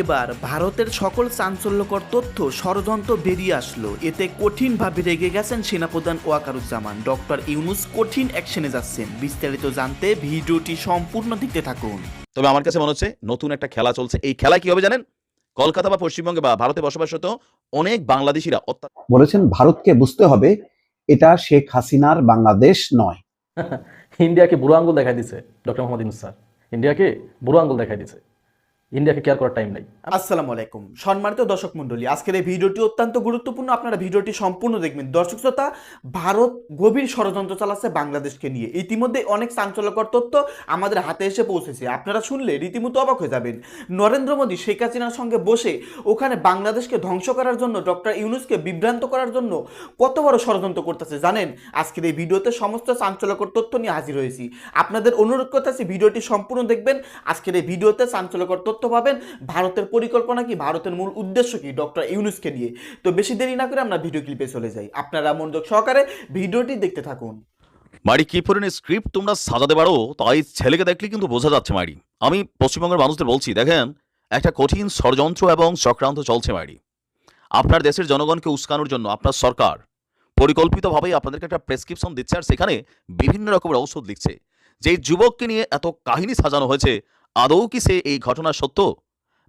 এবার ভারতের সকল চাঞ্চল্যকর তথ্য ষড়যন্ত্র বেরিয়ে আসলো। এতে কঠিনভাবে রেগে গেছেন সেনাপ্রধান ওয়াকারুজ্জামান। ডক্টর ইউনুস কঠিন অ্যাকশনে যাচ্ছেন। বিস্তারিত জানতে ভিডিওটি সম্পূর্ণ দেখতে থাকুন। তবে আমার কাছে মনে হচ্ছে নতুন একটা খেলা চলছে। এই খেলা কি হবে জানেন? কলকাতা বা পশ্চিমবঙ্গে বা ভারতে বসবাসরত অনেক বাংলাদেশিরা বলেছেন ভারতকে বুঝতে হবে এটা শেখ হাসিনার বাংলাদেশ নয়। ইন্ডিয়াকে বুড়ো আঙ্গুল দেখাই দিছে ডক্টর মোহাম্মদ ইউনুস স্যার। ইন্ডিয়াকে বুড়ো আঙ্গুল দেখাই দিছে। ইন্ডিয়াকে কেয়ার করার টাইম নাই। আসসালামু আলাইকুম। সম্মানিত দর্শক মণ্ডলী, আজকের এই ভিডিওটি অত্যন্ত গুরুত্বপূর্ণ। আপনারা ভিডিওটি সম্পূর্ণ দেখবেন। দর্শক শ্রোতা, ভারত গভীর ষড়যন্ত্র চালাচ্ছে বাংলাদেশকে নিয়ে। ইতিমধ্যে অনেক চাঞ্চল্যকর তথ্য আমাদের হাতে এসে পৌঁছেছে। আপনারা শুনলে রীতিমতো অবাক হয়ে যাবেন। নরেন্দ্র মোদী, শেখ হাসিনার সঙ্গে বসে ওখানে বাংলাদেশকে ধ্বংস করার জন্য, ডক্টর ইউনুসকে বিভ্রান্ত করার জন্য কত বড় ষড়যন্ত্র করতেছে জানেন? আজকের এই ভিডিওতে সমস্ত চাঞ্চল্যকর তথ্য নিয়ে হাজির হয়েছি। আপনাদের অনুরোধ করতেছি, ভিডিওটি সম্পূর্ণ দেখবেন। আজকের এই ভিডিওতে চাঞ্চল্যকর তথ্য পাবেন ভারতের পরিকল্পনা কি? ভারতের মূল উদ্দেশ্য কি? ডক্টর ইউনুসকে নিয়ে। তো বেশি দেরি না করে আমরা ভিডিও ক্লিপে চলে যাই। আপনারা মনোযোগ সহকারে ভিডিওটি দেখতে থাকুন। মারি, কি পরিমাণে স্ক্রিপ্ট তোমরা সাজাতে পারো, তাই ছেলেকে দেখলে কিন্তু বোঝা যাচ্ছে মারি। আমি পশ্চিমবঙ্গের মানুষদের বলছি, দেখেন, একটা কঠিন ষড়যন্ত্র এবং চক্রান্ত চলছে মারি। আপনার দেশের জনগণকে উস্কানোর জন্য আপনার সরকার পরিকল্পিতভাবেই আপনাদেরকে একটা প্রেসক্রিপশন দিচ্ছে আর সেখানে বিভিন্ন রকমের ঔষধ লিখছে। যে যুবককে নিয়ে এত কাহিনী সাজানো হয়েছে আদৌ কি সে এই ঘটনা সত্য?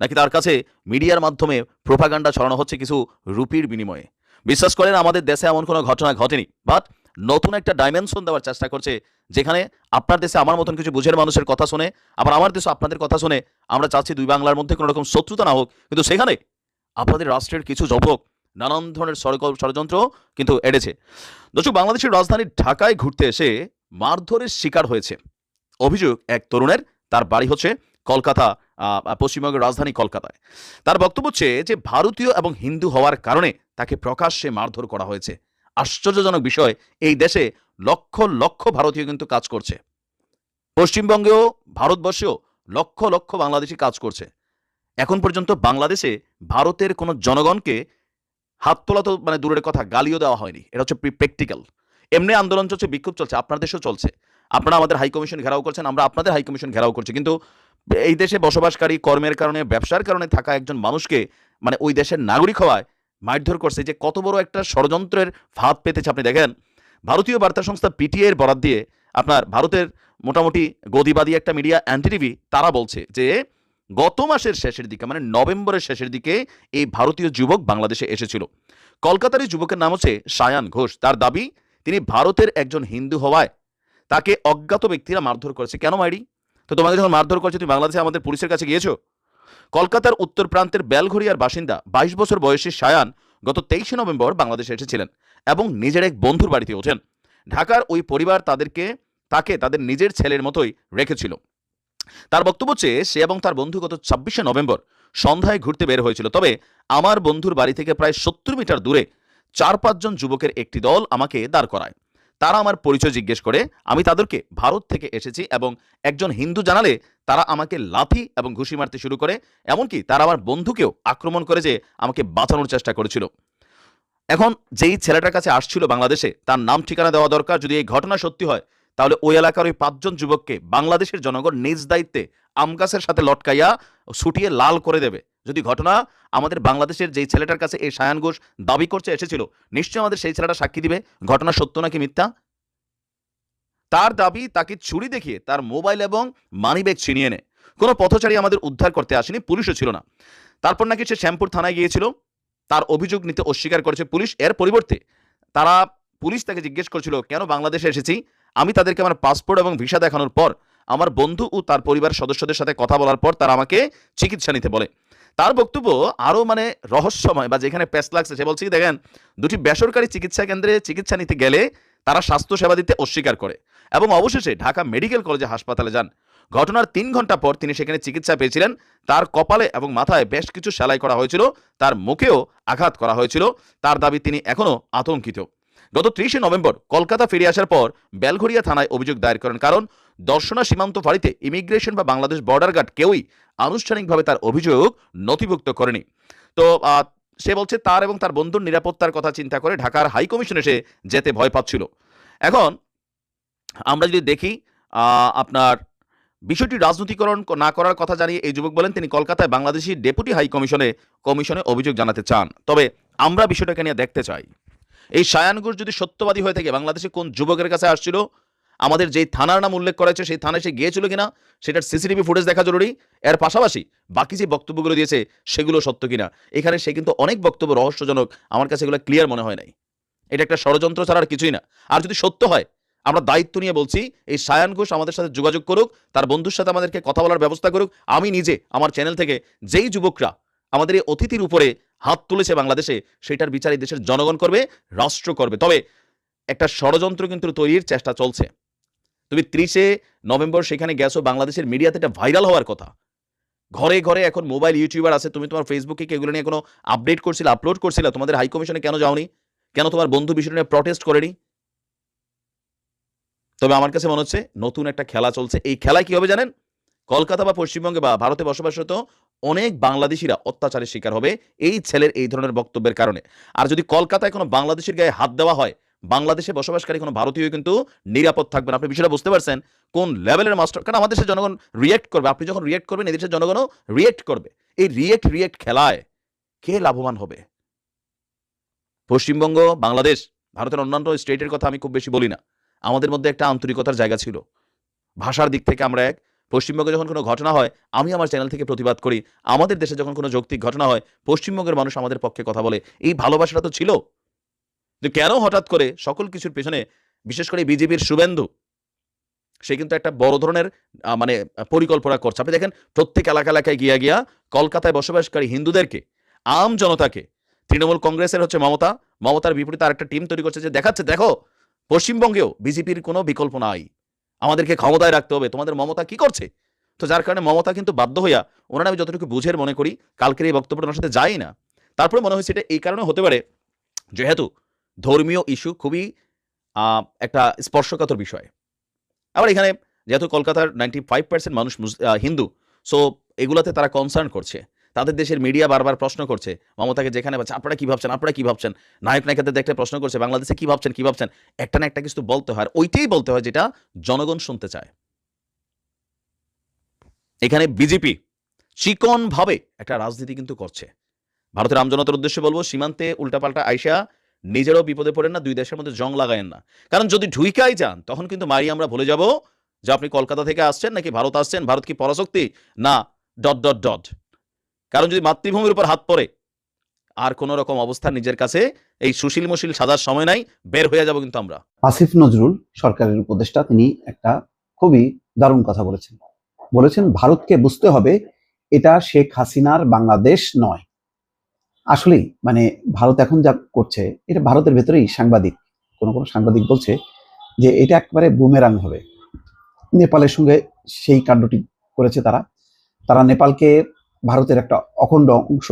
নাকি তার কাছে মিডিয়ার মাধ্যমে প্রোপাগান্ডা ছড়ানো হচ্ছে কিছু রুপির বিনিময়ে? বিশ্বাস করেন, আমাদের দেশে এমন কোনো ঘটনা ঘটেনি। বাট নতুন একটা ডাইমেনশন দেওয়ার চেষ্টা করছে, যেখানে আপনার দেশে আমার মতন কিছু বুঝের মানুষের কথা শুনে, আবার আমার দেশে আপনাদের কথা শুনে আমরা চাচ্ছি দুই বাংলার মধ্যে কোনো রকম শত্রুতা না হোক। কিন্তু সেখানে আপনাদের রাষ্ট্রের কিছু যুবক নানান ধরনের ষড়যন্ত্র কিন্তু এড়েছে। দর্শক, বাংলাদেশের রাজধানী ঢাকায় ঘুরতে এসে মারধরের শিকার হয়েছে। অভিযোগ, এক তরুণের তার বাড়ি হচ্ছে কলকাতা পশ্চিমবঙ্গের রাজধানী কলকাতায়। তার বক্তব্য হচ্ছে যে ভারতীয় এবং হিন্দু হওয়ার কারণে তাকে প্রকাশ্যে মারধর করা হয়েছে। আশ্চর্যজনক বিষয়, এই দেশে লক্ষ লক্ষ ভারতীয় কিন্তু কাজ করছে। পশ্চিমবঙ্গেও, ভারতবর্ষেও লক্ষ লক্ষ বাংলাদেশি কাজ করছে। এখন পর্যন্ত বাংলাদেশে ভারতের কোনো জনগণকে হাত তোলা তো মানে দূরের কথা, গালিও দেওয়া হয়নি। এটা হচ্ছে প্র্যাকটিক্যাল এমনি আন্দোলন চলছে, বিক্ষোভ চলছে, আপনার দেশেও চলছে। আপনারা আমাদের হাই কমিশন ঘেরাও করছেন, আমরা আপনাদের হাই কমিশন ঘেরাও করছি। কিন্তু এই দেশে বসবাসকারী কর্মের কারণে, ব্যবসার কারণে থাকা একজন মানুষকে মানে ওই দেশের নাগরিক হওয়ায় মারধর করছে যে কত বড় একটা ষড়যন্ত্রের ফাঁদ পেতেছে। আপনি দেখেন, ভারতীয় বার্তা সংস্থা পিটিএ এর বরাদ দিয়ে আপনার ভারতের মোটামুটি গদিবাদী একটা মিডিয়া অ্যান্টিটিভি তারা বলছে যে গত মাসের শেষের দিকে মানে নভেম্বরের শেষের দিকে এই ভারতীয় যুবক বাংলাদেশে এসেছিল। কলকাতার যুবকের নাম হচ্ছে সায়ান ঘোষ। তার দাবি, তিনি ভারতের একজন হিন্দু হওয়ায় তাকে অজ্ঞাত ব্যক্তিরা মারধর করেছে। কেন মাইরি? তো তোমাকে যখন মারধর করছে, তুমি বাংলাদেশে আমাদের পুলিশের কাছে গিয়েছো? কলকাতার উত্তর প্রান্তের বেলঘরিয়ার বাসিন্দা, বাইশ বছর বয়সী সায়ান গত তেইশে নভেম্বর বাংলাদেশে এসেছিলেন এবং নিজের এক বন্ধুর বাড়িতে ওঠেন। ঢাকার ওই পরিবার তাদেরকে, তাকে তাদের নিজের ছেলের মতোই রেখেছিল। তার বক্তব্য হচ্ছে সে এবং তার বন্ধু গত ছাব্বিশে নভেম্বর সন্ধ্যায় ঘুরতে বের হয়েছিল। তবে আমার বন্ধুর বাড়ি থেকে প্রায় সত্তর মিটার দূরে চার পাঁচজন যুবকের একটি দল আমাকে দাঁড় করায়। তারা আমার পরিচয় জিজ্ঞেস করে, আমি তাদেরকে ভারত থেকে এসেছি এবং একজন হিন্দু জানালে তারা আমাকে লাথি এবং ঘুষি মারতে শুরু করে, এমনকি তারা আমার বন্ধুকেও আক্রমণ করে যে আমাকে বাঁচানোর চেষ্টা করেছিল। এখন যেই ছেলেটার কাছে আসছিল বাংলাদেশে, তার নাম ঠিকানা দেওয়া দরকার। যদি এই ঘটনা সত্যি হয়, তাহলে ওই এলাকার ওই পাঁচজন যুবককে বাংলাদেশের জনগণ নিজ দায়িত্বে আম গাছের সাথে লটকাইয়া ছুটিয়ে লাল করে দেবে। যদি ঘটনা আমাদের বাংলাদেশের যেই ছেলেটার কাছে এই সায়ান ঘোষ দাবি করছে, এসেছিল, নিশ্চয়ই আমাদের সেই ছেলেটা সাক্ষী দিবে? ঘটনা সত্য নাকি মিথ্যা? তার দাবি তাকে ছুরি দেখিয়ে তার মোবাইল এবং মানিব্যাগ ছিনিয়ে নেয় কোনো পথচারী আমাদের উদ্ধার করতে আসেনি, পুলিশও ছিল না। তারপর নাকি সে শ্যামপুর থানায় গিয়েছিল, তার অভিযোগ নিতে অস্বীকার করেছে পুলিশ, এর পরিবর্তে তারা পুলিশ তাকে জিজ্ঞেস করছিল, কেন বাংলাদেশে এসেছি? আমি তাদেরকে আমার পাসপোর্ট এবং ভিসা দেখানোর পর, আমার বন্ধু ও তার পরিবার সদস্যদের সাথে কথা বলার পর তারা আমাকে চিকিৎসা নিতে বলে। তার বক্তব্য আরও মানে রহস্যময় বা যেখানে প্যাস লাগছে, সে বলছে দেখেন, দুটি বেসরকারি চিকিৎসা কেন্দ্রে চিকিৎসা নিতে গেলে তারা স্বাস্থ্য সেবা দিতে অস্বীকার করে এবং অবশেষে ঢাকা মেডিকেল কলেজে হাসপাতালে যান। ঘটনার তিন ঘণ্টা পর তিনি সেখানে চিকিৎসা পেয়েছিলেন। তার কপালে এবং মাথায় বেশ কিছু সেলাই করা হয়েছিল, তার মুখেও আঘাত করা হয়েছিল। তার দাবি তিনি এখনও আতঙ্কিত। গত ত্রিশে নভেম্বর কলকাতা ফিরে আসার পর বেলঘরিয়া থানায় অভিযোগ দায়ের করেন, কারণ দর্শনা সীমান্ত ফাঁড়িতে ইমিগ্রেশন বা বাংলাদেশ বর্ডার গার্ড কেউই আনুষ্ঠানিকভাবে তার অভিযোগ নথিভুক্ত করেনি। তো সে বলছে তার এবং তার বন্ধুর নিরাপত্তার কথা চিন্তা করে ঢাকার হাই কমিশনে সে যেতে ভয় পাচ্ছিল। এখন আমরা যদি দেখি আপনার বিষয়টি রাজনীতিকরণ না করার কথা জানিয়ে এই যুবক বলেন, তিনি কলকাতায় বাংলাদেশি ডেপুটি হাই কমিশনে কমিশনে অভিযোগ জানাতে চান। তবে আমরা বিষয়টাকে নিয়ে দেখতে চাই। এই সায়ান ঘোষ যদি সত্যবাদী হয়ে থাকে, বাংলাদেশে কোন যুবকের কাছে আসছিল? আমাদের যেই থানার নাম উল্লেখ করা হয়েছে, সেই থানায় সে গিয়েছিল কিনা? সেটার সিসিটিভি ফুটেজ দেখা জরুরি। এর পাশাপাশি বাকি যে বক্তব্যগুলো দিয়েছে, সেগুলো সত্য কিনা? এখানে সে কিন্তু অনেক বক্তব্য রহস্যজনক, আমার কাছে এগুলো ক্লিয়ার মনে হয় নাই। এটা একটা ষড়যন্ত্র ছাড়া আর কিছুই না। আর যদি সত্য হয়, আমরা দায়িত্ব নিয়ে বলছি, এই সায়ান ঘোষ আমাদের সাথে যোগাযোগ করুক, তার বন্ধুর সাথে আমাদেরকে কথা বলার ব্যবস্থা করুক। আমি নিজে, আমার চ্যানেল থেকে যেই যুবকরা আমাদের এই অতিথির উপরে হাত তুলেছে বাংলাদেশে, সেটার বিচার এই দেশের জনগণ করবে, রাষ্ট্র করবে। তবে একটা ষড়যন্ত্র কিন্তু তৈরির চেষ্টা চলছে। তুমি ত্রিশে নভেম্বর সেখানে গেছো, বাংলাদেশের মিডিয়াতে এটা ভাইরাল হওয়ার কথা। ঘরে ঘরে এখন মোবাইল ইউটিউবার আছে, তুমি তোমার ফেসবুকে এগুলো নিয়ে কোনো আপডেট করছিলে, আপলোড করছিলে? তোমাদের হাই কমিশনে কেন যাওনি? কেন তোমার বন্ধু বিষয়টা নিয়ে প্রটেস্ট করেনি? তবে আমার কাছে মনে হচ্ছে নতুন একটা খেলা চলছে। এই খেলায় কি হবে জানেন? কলকাতা বা পশ্চিমবঙ্গে বা ভারতে বসবাসরত অনেক বাংলাদেশিরা অত্যাচারের শিকার হবে এই ছেলের এই ধরনের বক্তব্যের কারণে। আর যদি কলকাতায় কোনো বাংলাদেশের গায়ে হাত দেওয়া হয়, বাংলাদেশে বসবাসকারী কোনো ভারতীয় কিন্তু নিরাপদ থাকবেন। আপনি বিষয়টা বুঝতে পারছেন কোন লেভেলের মাস্টার, কারণ আমাদের দেশের জনগণ রিয়েক্ট করবে। আপনি যখন রিয়েক্ট করবেন, এদেশের জনগণও রিয়েক্ট করবে। এই রিয়েক্ট রিয়েক্ট খেলায় কে লাভবান হবে? পশ্চিমবঙ্গ, বাংলাদেশ, ভারতের অন্যান্য স্টেটের কথা আমি খুব বেশি বলি না। আমাদের মধ্যে একটা আন্তরিকতার জায়গা ছিল। ভাষার দিক থেকে আমরা এক পশ্চিমবঙ্গে যখন কোনো ঘটনা হয়, আমি আমার চ্যানেল থেকে প্রতিবাদ করি। আমাদের দেশে যখন কোনো যৌক্তিক ঘটনা হয়, পশ্চিমবঙ্গের মানুষ আমাদের পক্ষে কথা বলে। এই ভালোবাসাটা তো ছিল। যে কেন হঠাৎ করে সকল কিছুর পেছনে, বিশেষ করে বিজেপির শুভেন্দু, সে কিন্তু একটা বড় ধরনের মানে পরিকল্পনা করছে। আপনি দেখেন, প্রত্যেক এলাকা এলাকায় গিয়া গিয়া কলকাতায় বসবাসকারী হিন্দুদেরকে, আম জনতাকে, তৃণমূল কংগ্রেসের হচ্ছে মমতা, মমতার বিপরীতে আরেকটা টিম তৈরি করছে যে দেখাচ্ছে, দেখো, পশ্চিমবঙ্গেও বিজেপির কোনো বিকল্প নাই। আমাদেরকে ক্ষমতায় রাখতে হবে। তোমাদের মমতা কি করছে? তো যার কারণে মমতা কিন্তু বাধ্য হইয়া ওনারা আমি যতটুকু বুঝের মনে করি, কালকের এই বক্তব্যটা ওনার সাথে যাই না। তারপরে মনে হয়েছে এটা এই কারণে হতে পারে যেহেতু ধর্মীয় ইস্যু খুবই একটা স্পর্শকাতর বিষয়। আবার এখানে যেহেতু কলকাতার নাইনটি ফাইভ পার্সেন্ট মানুষ হিন্দু সো এগুলাতে তারা কনসার্ন করছে। তাদের দেশের মিডিয়া বারবার প্রশ্ন করছে, মমতাকে যেখানে পাচ্ছে আপনারা কি ভাবছেন? আপনারা কি ভাবছেন? নায়ক নায়িকাদের দেখতে প্রশ্ন করছে, বাংলাদেশে কি ভাবছেন? কি ভাবছেন? একটা না একটা কিছু বলতে হয় ওইটাই বলতে হয় যেটা জনগণ শুনতে চায়। এখানে বিজেপি চিকন ভাবে একটা রাজনীতি কিন্তু করছে। ভারতের আমজনতার উদ্দেশ্যে বলব, সীমান্তে উল্টাপাল্টা আইসা নিজেরও বিপদে পড়েন না, দুই দেশের মধ্যে জং লাগায়েন না। কারণ যদি ঢুইকাই যান, তখন কিন্তু মারি আমরা ভুলে যাব যে আপনি কলকাতা থেকে আসছেন নাকি ভারত আসছেন, ভারত কি পরাশক্তি? না, ডট ডট ডট। কারণ যদি মাতৃভূমির উপর হাত পড়ে, আর কোনো রকম অবস্থা নিজের কাছে, এই সুশীল মুশীল সাজার সময় নাই, বের হয়ে যাব কিন্তু আমরা। আসিফ নজরুল সরকারের উপদেষ্টা, তিনি একটা খুবই দারুণ কথা বলেছেন। বলেছেন, ভারতকে বুঝতে হবে, এটা শেখ হাসিনার বাংলাদেশ নয়। আসলেই মানে ভারত এখন যা করছে, এটা ভারতের ভেতরেই সাংবাদিক, কোনো কোনো সাংবাদিক বলছে যে এটা একবারে বুমেরাং হবে। নেপালের সঙ্গে সেই কাণ্ডটি করেছে তারা। তারা নেপালকে ভারতের একটা অখণ্ড অংশ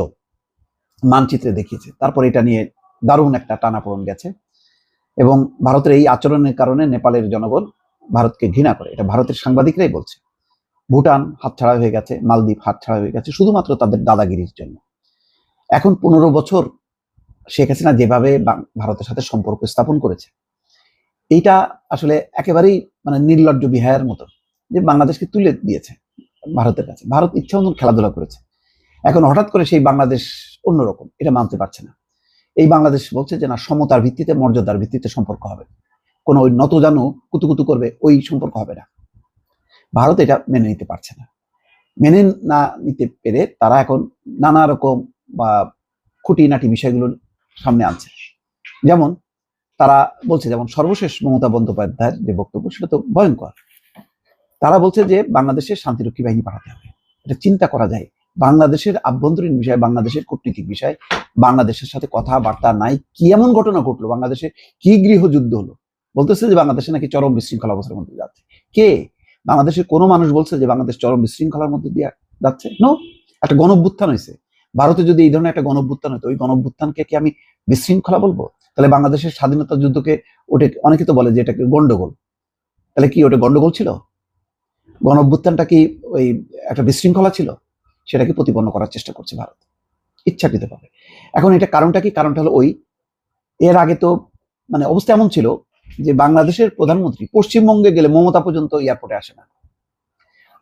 মানচিত্রে দেখিয়েছে। তারপর এটা নিয়ে দারুণ একটা টানাপোড়ন গেছে এবং ভারতের এই আচরণের কারণে নেপালের জনগণ ভারতকে ঘৃণা করে। এটা ভারতের সাংবাদিকরাই বলছে। ভুটান হাতছাড়া হয়ে গেছে, মালদ্বীপ হাতছাড়া হয়ে গেছে, শুধুমাত্র তাদের দাদাগিরির জন্য। এখন পনেরো বছর শেখ হাসিনা যেভাবে ভারতের সাথে সম্পর্ক স্থাপন করেছে, এইটা আসলে একেবারেই মানে নির্লজ্জ বিহায়ের মতো যে বাংলাদেশকে তুলে দিয়েছে। ভারতের কাছে। ভারত ইচ্ছা মতন খেলাধুলা করেছে। এখন হঠাৎ করে সেই বাংলাদেশ অন্যরকম, এটা মানতে পারছে না। এই বাংলাদেশ বলছে যে, না, সমতার ভিত্তিতে, মর্যাদার ভিত্তিতে সম্পর্ক হবে। কোনো ওই নতজানু কুতুকুতু করবে, ওই সম্পর্ক হবে না। ভারত এটা মেনে নিতে পারছে না। মেনে না নিতে পেরে তারা এখন নানা রকম বা খুঁটিনাটি বিষয়গুলো সামনে আনছে। যেমন তারা বলছে, যেমন সর্বশেষ মমতা বন্দ্যোপাধ্যায়ের যে বক্তব্য, সেটা তো ভয়ঙ্কর। তারা বলছে যে বাংলাদেশের শান্তিরক্ষী বাহিনী পাঠাতে হবে। এটা চিন্তা করা যায়। বাংলাদেশের আভ্যন্তরীণ বিষয়, বাংলাদেশের কূটনীতিক বিষয়, বাংলাদেশের সাথে কথাবার্তা নাই, কি এমন ঘটনা ঘটলো, বাংলাদেশে কি গৃহযুদ্ধ হলো? বলতেছে যে বাংলাদেশে নাকি চরম বিশৃঙ্খলা অবস্থার মধ্যে যাচ্ছে। কে? বাংলাদেশের কোনো মানুষ বলছে যে বাংলাদেশ চরম বিশৃঙ্খলার মধ্যে দিয়ে যাচ্ছে? নো একটা গণভ্যুত্থান হয়েছে। ভারতে যদি এই ধরনের একটা গণভ্যুত্থান হতো, ওই গণভ্যুত্থানকে কি আমি বিশৃঙ্খলা বলব? তাহলে বাংলাদেশের স্বাধীনতা যুদ্ধকে ওটা, অনেকে তো বলে যে এটাকে গন্ডগোল। তাহলে কি ওটা গন্ডগোল ছিল? গণভ্যুত্থানটা কি ওই একটা বিশৃঙ্খলা ছিল? সেটাকে প্রতিপন্ন করার চেষ্টা করছে ভারত। ইচ্ছাকৃতভাবে এখন এটা কারণটা কি? কারণটা হলো ওই, এর আগে তো মানে অবস্থা এমন ছিল যে বাংলাদেশের প্রধানমন্ত্রী পশ্চিমবঙ্গে গেলে মমতা পর্যন্ত এয়ারপোর্টে আসে না।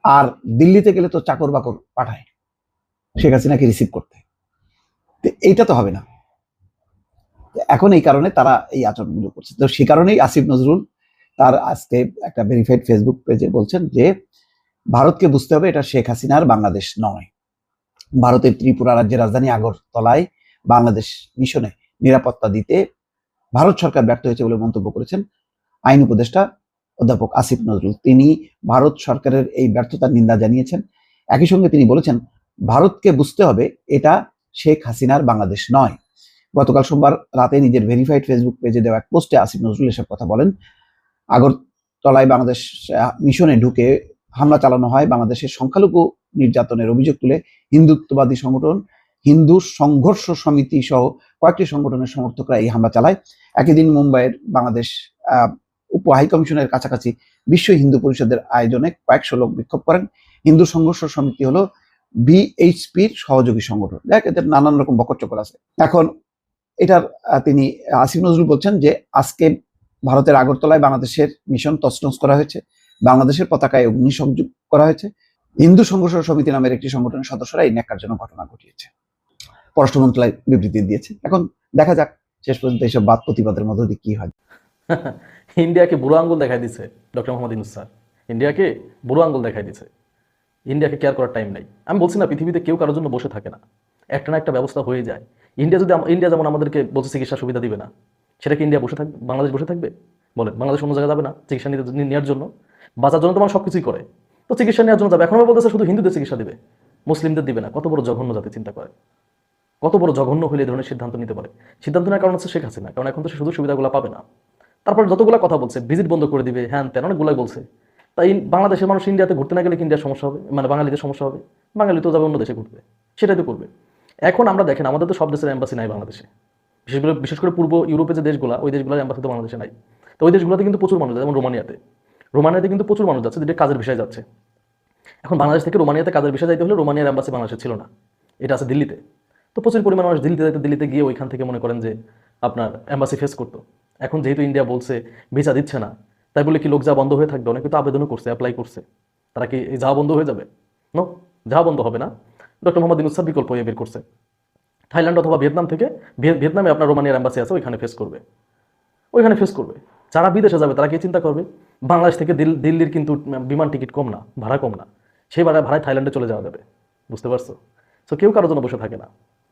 আর দিল্লিতে গেলে তো চাকর বাকর পাঠায়। শেখ হাসিনাকে রিসিভ করতে। এইটা তো হবে না। এখন এই কারণে তারা এই আচরণগুলো করছে। তো সে কারণেই আসিফ নজরুল তার আজকে একটা ভেরিফাইড ফেসবুক পেজে বলছেন যে, ভারতকে বুঝতে হবে এটা শেখ হাসিনার বাংলাদেশ নয়। ভারতের ত্রিপুরা রাজ্যের রাজধানী আগরতলায় বাংলাদেশ মিশনে নিরাপত্তা দিতে ভারত সরকার ব্যর্থ হয়েছে বলে মন্তব্য করেছেন আইন উপদেষ্টা অধ্যাপক আসিফ নজরুল। তিনি ভারত সরকারের এই ব্যর্থতার নিন্দা জানিয়েছেন। একই সঙ্গে তিনি বলেছেন, ভারতকে বুঝতে হবে এটা শেখ হাসিনার বাংলাদেশ নয়। গতকাল সোমবার রাতে নিজের ভেরিফাইড ফেসবুক পেজে দেওয়া এক পোস্টে আসিফ নজরুল এসব কথা বলেন। আগরতলায় বাংলাদেশ মিশনে ঢুকে হামলা চালানো হয়। বাংলাদেশের সংখ্যালঘু নির্যাতনের অভিযোগ তুলে হিন্দুত্ববাদী সংগঠন, হিন্দু সংঘর্ষ সমিতি সহ কয়েকটি সংগঠনের সমর্থকরা এই হামলা চালায়। একই দিন মুম্বাইয়ের বাংলাদেশ উপ হাইকমিশনের কাছাকাছি বিশ্ব হিন্দু পরিষদের আয়োজনে কয়েকশো লোক বিক্ষোভ করেন। হিন্দু সংঘর্ষ সমিতি হলো বিএইচপির সহযোগী সংগঠন। দেখ, এদের নানান রকম বকরচকর আছে। এখন এটার তিনি আসিফ নজরুল বলছেন যে আজকে ভারতের আগরতলায় বাংলাদেশের মিশন তছনছ করা হয়েছে। বাংলাদেশের পতাকায় অগ্নিসংযোগ করা হয়েছে। হিন্দু সংঘর্ষ সমিতি নামের একটি সংগঠনের সদস্যরা এই ন্যাক্কারজনক ঘটনা ঘটিয়েছে। পররাষ্ট্র মন্ত্রণালয় বিবৃতি দিয়েছে। এখন দেখা যাক শেষ পর্যন্ত এইসব বাদ প্রতিবাদের মধ্য দিয়ে কি হয়। ইন্ডিয়াকে বুড়ো আঙ্গুল দেখাই দিছে ডক্টর মোহাম্মদ ইউনুস স্যার। ইন্ডিয়াকে বুড়ো আঙ্গুল দেখাই দিছে। ইন্ডিয়াকে কেয়ার করার টাইম নাই। আমি বলছি না পৃথিবীতে কেউ কারোর জন্য বসে থাকে না। একটা না একটা ব্যবস্থা হয়ে যায়। ইন্ডিয়া যদি ইন্ডিয়া যেমন আমাদেরকে বলছে চিকিৎসা সুবিধা দিবে না। সেটা কি ইন্ডিয়া বসে থাকবে বাংলাদেশ বসে থাকবে? বলেন, বাংলাদেশ অন্য জায়গায় যাবে না চিকিৎসা নিতে নেওয়ার জন্য? বাঁচার জন্য তোমার সব কিছুই করে। তো চিকিৎসা নেওয়ার জন্য যাবে। এখন বলতেছে শুধু হিন্দুদের চিকিৎসা দিবে, মুসলিমদের দিবে না। কত বড় জঘন্য জাতি চিন্তা করে। কত বড় জঘন্য হলে এই ধরনের সিদ্ধান্ত নিতে পারে। সিদ্ধান্ত নেওয়ার কারণ হচ্ছে শেখ হাসিনা। কারণ এখন তো সে শুধু সুবিধাগুলো পাবে না। তারপর যতগুলো কথা বলছে, ভিজিট বন্ধ করে দিবে, হ্যান তেন অনেকগুলাই বলছে। তাই বাংলাদেশের মানুষ ইন্ডিয়াতে ঘুরতে না গেলে ইন্ডিয়ার সমস্যা হবে? মানে বাঙালিদের সমস্যা হবে? বাঙালি তো যাবে, অন্য দেশে ঘুরবে। সেটাই তো করবে। এখন আমরা দেখেন, আমাদের তো সব দেশের এম্বাসি নাই বাংলাদেশে। বিশেষ বিশেষ করে পূর্ব ইউরোপে যে দেশগুলো, ওই দেশগুলোর এম্বাসি তো বাংলাদেশে নাই। তো ওই দেশগুলোতে কিন্তু প্রচুর মানুষ যেমন রোমানিয়াতে। রোমানিয়াতে কিন্তু প্রচুর মানুষ যাচ্ছে যেটা কাজের বিষয়ে যাচ্ছে। এখন বাংলাদেশ থেকে রোমানিয়াতে কাজের বিষয়ে যাইতে হলে রোমানিয়ার এম্বাসি বাংলাদেশে ছিল না। এটা আছে দিল্লিতে। তো প্রচুর পরিমাণ মানুষ দিল্লিতে যাইতে, দিল্লিতে গিয়ে ওইখান থেকে মনে করেন যে আপনার এম্বাসি ফেস করতো। এখন যেহেতু ইন্ডিয়া বলছে ভিসা দিচ্ছে না, তাই বলে কি লোক যা বন্ধ হয়ে থাকবে, অনেকে তো আবেদনও করছে অ্যাপ্লাই করছে। তারা কি যাওয়া বন্ধ হয়ে যাবে? নো যাওয়া বন্ধ হবে না। ডক্টর মোহাম্মদ ইনুস বিকল্প বের করছে। থাইল্যান্ড অথবা ভিয়েতনাম থেকে ভিয়েতনামে আপনার রোমানিয়ার এম্বাসি আছে, ওইখানে ফেস করবে। ওইখানে ফেস করবে। যারা বিদেশে যাবে, তারা কি চিন্তা করবে? বাংলাদেশ থেকে দিল্লির কিন্তু বিমান টিকিট কম না, ভাড়া কম না। সেই ভাড়ায় ভাড়ায় থাইল্যান্ডে চলে যাওয়া যাবে। বুঝতে পারছ? সো কেউ কারোর জন্য বসে থাকে না।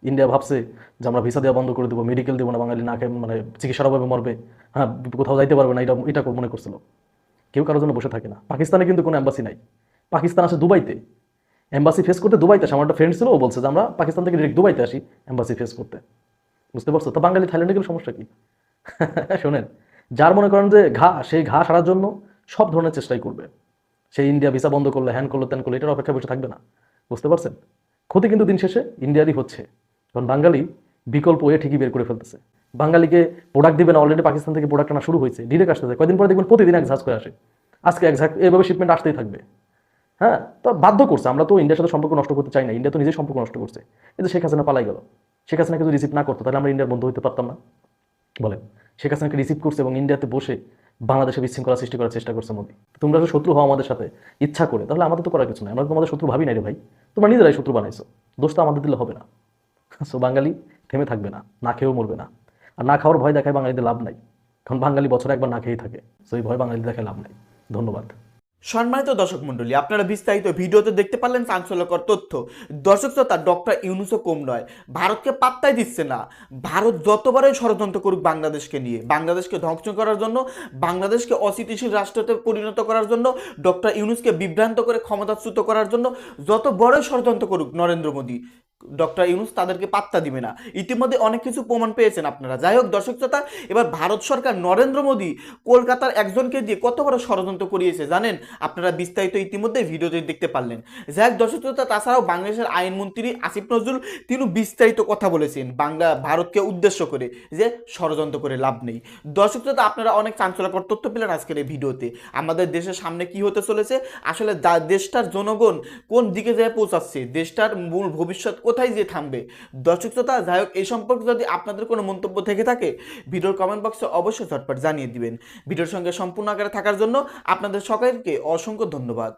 ইন্ডিয়া ভাবছে যে আমরা ভিসা দেওয়া বন্ধ করে দেবো মেডিকেল দেবো না, বাঙালি না খেয়ে মানে চিকিৎসার অভাবে মরবে। হ্যাঁ কোথাও যাইতে পারবে না, এটা এটা মনে করছিল। কেউ কারোর জন্য বসে থাকে না। পাকিস্তানে কিন্তু কোনো এম্বাসি নাই। পাকিস্তান আছে দুবাইতে। এম্বাসি ফেস করতে দুবাইতে আসে। আমার একটা ফ্রেন্ড ছিল, ও বলছে যে, আমরা পাকিস্তান থেকে ডিরেক্ট দুবাইতে আসি এম্বাসি ফেস করতে। বুঝতে পারছ? তো বাঙালি থাইল্যান্ডে গেলে সমস্যা কি? শোনেন, যার মনে করেন যে ঘা সেই ঘা সারার জন্য সব ধরনের চেষ্টাই করবে। সেই ইন্ডিয়া ভিসা বন্ধ করলে হ্যান করল, ত্যান করল, এটার অপেক্ষা বসে থাকবে না। বুঝতে পারছেন? ক্ষতি কিন্তু দিন শেষে ইন্ডিয়ারই হচ্ছে। কারণ বাঙালি বিকল্প ওয়ে ঠিকই বের করে ফেলতেছে। বাঙালিকে প্রোডাক্ট দিবে না অলরেডি পাকিস্তান থেকে প্রোডাক্ট আনা শুরু হয়েছে। ডিরেক্ট আসতেছে কয়দিন পরে দেখবেন প্রতিদিন এক ঝাঁজ করে আসে। আজকে এক ঝাঁক এভাবে শিপমেন্ট আসতেই থাকবে। হ্যাঁ? তো বাধ্য করছে। আমরা তো ইন্ডিয়ার সাথে সম্পর্ক নষ্ট করতে চাই না। ইন্ডিয়া তো নিজেই সম্পর্ক নষ্ট করছে। কিন্তু শেখ হাসিনা পালাই গেল। শেখ হাসিনাকে যদি রিসিভ না করতো, তাহলে আমরা ইন্ডিয়ার বন্ধু হতে পারতাম না। বলেন, শেখ হাসিনাকে রিসিভ করছে এবং ইন্ডিয়াতে বসে বাংলাদেশে বিশৃঙ্খলা সৃষ্টি করার চেষ্টা করছে মোদী। তোমরা শত্রু হও আমাদের সাথে, ইচ্ছা করে, তাহলে আমাদের তো করার কিছু নাই। আমরা তোমাদের শত্রু ভাবি নাই রে ভাই। তোমরা নিজেরাই শত্রু বানাইছো। দোষ তো আমাদের দিলে হবে না। সো বাঙালি থেমে থাকবে না। না খেয়েও মরবে না। আর না খাওয়ার ভয় দেখায় বাঙালিদের লাভ নাই। কারণ বাঙালি বছরে একবার না খেয়েই থাকে। সো এই ভয় বাঙালি দেখায় লাভ নাই। ধন্যবাদ। সম্মানিত দর্শক মন্ডলী আপনারা বিস্তারিত ভিডিওতে দেখতে পারলেন চাঞ্চল্যকর তথ্য। দর্শক শ্রোতা, ডক্টর ইউনুসও কম নয়। ভারতকে পাত্তাই দিচ্ছে না। ভারত যতবারই ষড়যন্ত্র করুক বাংলাদেশকে নিয়ে, বাংলাদেশকে ধ্বংস করার জন্য, বাংলাদেশকে অস্থিতিশীল রাষ্ট্রতে পরিণত করার জন্য, ডক্টর ইউনুসকে বিভ্রান্ত করে ক্ষমতাচ্যুত করার জন্য যত বড়ই ষড়যন্ত্র করুক নরেন্দ্র মোদী ডক্টর ইউনুস তাদেরকে পাত্তা দিবে না। ইতিমধ্যে অনেক কিছু প্রমাণ পেয়েছেন আপনারা। যাই হোক, দর্শক শ্রোতা, এবার ভারত সরকার নরেন্দ্র মোদী কলকাতার একজনকে দিয়ে কত বড় ষড়যন্ত্র করিয়েছে জানেন? আপনারা বিস্তারিত ইতিমধ্যে ভিডিওতে দেখতে পারলেন। যাই হোক, দর্শক শ্রোতা, তাছাড়াও বাংলাদেশের আইনমন্ত্রী আসিফ নজরুল তিনি বিস্তারিত কথা বলেছেন বাংলা ভারতকে উদ্দেশ্য করে যে ষড়যন্ত্র করে লাভ নেই। দর্শক শ্রোতা, আপনারা অনেক চাঞ্চল্যকর তথ্য পেলেন আজকের এই ভিডিওতে। আমাদের দেশের সামনে কি হতে চলেছে? আসলে দেশটার জনগণ কোন দিকে যায় পৌঁছাচ্ছে? দেশটার মূল ভবিষ্যৎ কোথায় গিয়ে থামবে? দর্শক শ্রোতা, যাই হোক, এই সম্পর্কে যদি আপনাদের কোনো মন্তব্য থেকে থাকে, ভিডিওর কমেন্ট বক্সে অবশ্যই ঝটপট জানিয়ে দিবেন। ভিডিওর সঙ্গে সম্পূর্ণ আকারে থাকার জন্য আপনাদের সকলকে অসংখ্য ধন্যবাদ।